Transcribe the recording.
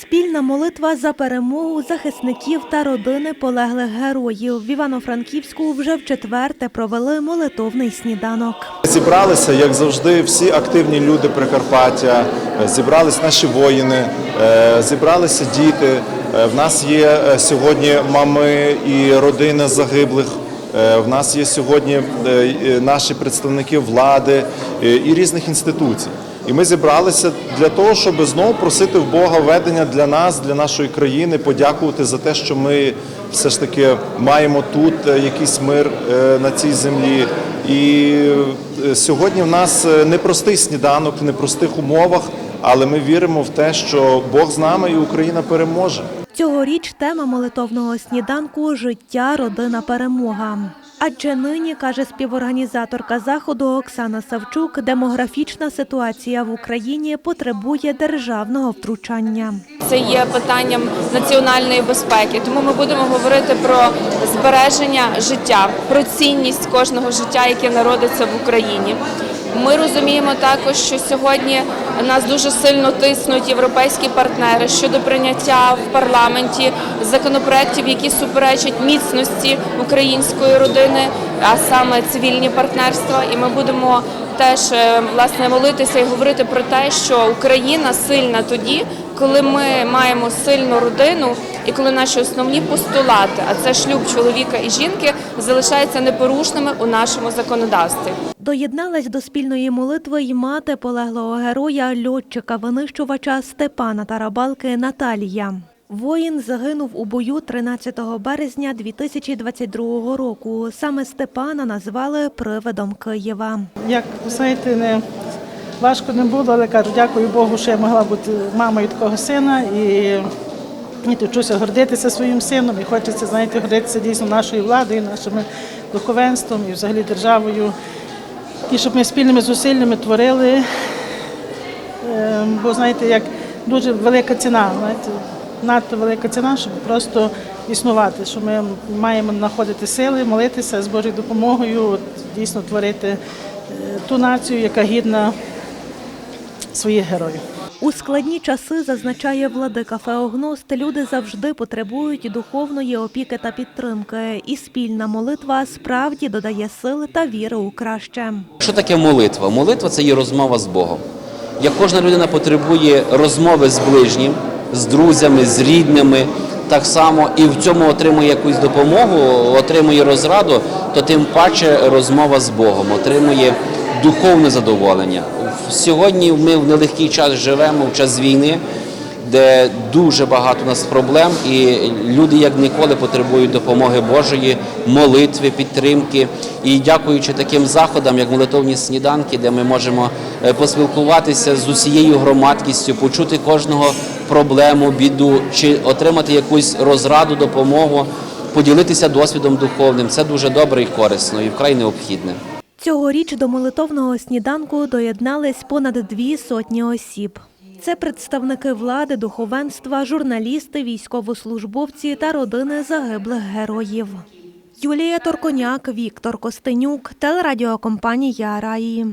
Спільна молитва за перемогу захисників та родини полеглих героїв. В Івано-Франківську вже вчетверте провели молитовний сніданок. Зібралися, як завжди, всі активні люди Прикарпаття, зібрались наші воїни, е, зібралися діти. Е, В нас є е, сьогодні мами і родини загиблих. В нас є сьогодні наші представники влади і різних інституцій. І ми зібралися для того, щоб знову просити в Бога ведення для нас, для нашої країни, подякувати за те, що ми все ж таки маємо тут е, якийсь мир е, на цій землі. І е, сьогодні в нас непростий сніданок в непростих умовах, але ми віримо в те, що Бог з нами і Україна переможе. Цьогоріч тема молитовного сніданку життя, родина, перемога. Адже нині, каже співорганізаторка заходу Оксана Савчук, демографічна ситуація в Україні потребує державного втручання. Це є питанням національної безпеки. Тому ми будемо говорити про збереження життя, про цінність кожного життя, яке народиться в Україні. Ми розуміємо також, що сьогодні нас дуже сильно тиснуть європейські партнери щодо прийняття в парламенті законопроєктів, які суперечать міцності української родини, а саме цивільні партнерства. І ми будемо теж е, власне молитися і говорити про те, що Україна сильна тоді, коли ми маємо сильну родину і коли наші основні постулати, а це шлюб чоловіка і жінки, залишаються непорушними у нашому законодавстві. Доєдналась до спільної молитви й мати полеглого героя, льотчика-винищувача Степана Тарабалки Наталія. Воїн загинув у бою 13 березня 2022 року. Саме Степана назвали привидом Києва. Як знаєте, не важко не було, але кажу, дякую Богу, що я могла бути мамою такого сина і, і вчуся гордитися своїм сином. І хочеться, знаєте, гордитися дійсно нашою владою, нашим духовенством і взагалі державою. І щоб ми спільними зусиллями творили, Е, бо знаєте, як дуже велика ціна, знаєте, надто велика ціна, щоб просто існувати, що ми маємо знаходити сили, молитися з Божою допомогою, дійсно творити е, ту націю, яка гідна своїх героїв. У складні часи, зазначає владика Феогност, люди завжди потребують духовної опіки та підтримки. І спільна молитва справді додає сили та віри у краще. Що таке молитва? Молитва це є розмова з Богом. Як кожна людина потребує розмови з ближнім, з друзями, з рідними, так само і в цьому отримує якусь допомогу, отримує розраду, то тим паче розмова з Богом отримує духовне задоволення. Сьогодні ми в нелегкий час живемо, в час війни, де дуже багато у нас проблем, і люди як ніколи потребують допомоги Божої, молитви, підтримки. І дякуючи таким заходам, як молитовні сніданки, де ми можемо е, поспілкуватися з усією громадськістю, почути кожного проблему, біду, чи отримати якусь розраду, допомогу, поділитися досвідом духовним. Це дуже добре і корисно, і вкрай необхідне. Цьогоріч до молитовного сніданку доєднались понад дві сотні осіб. Це представники влади, духовенства, журналісти, військовослужбовці та родини загиблих героїв. Юлія Торконяк, Віктор Костенюк, телерадіокомпанія Раї.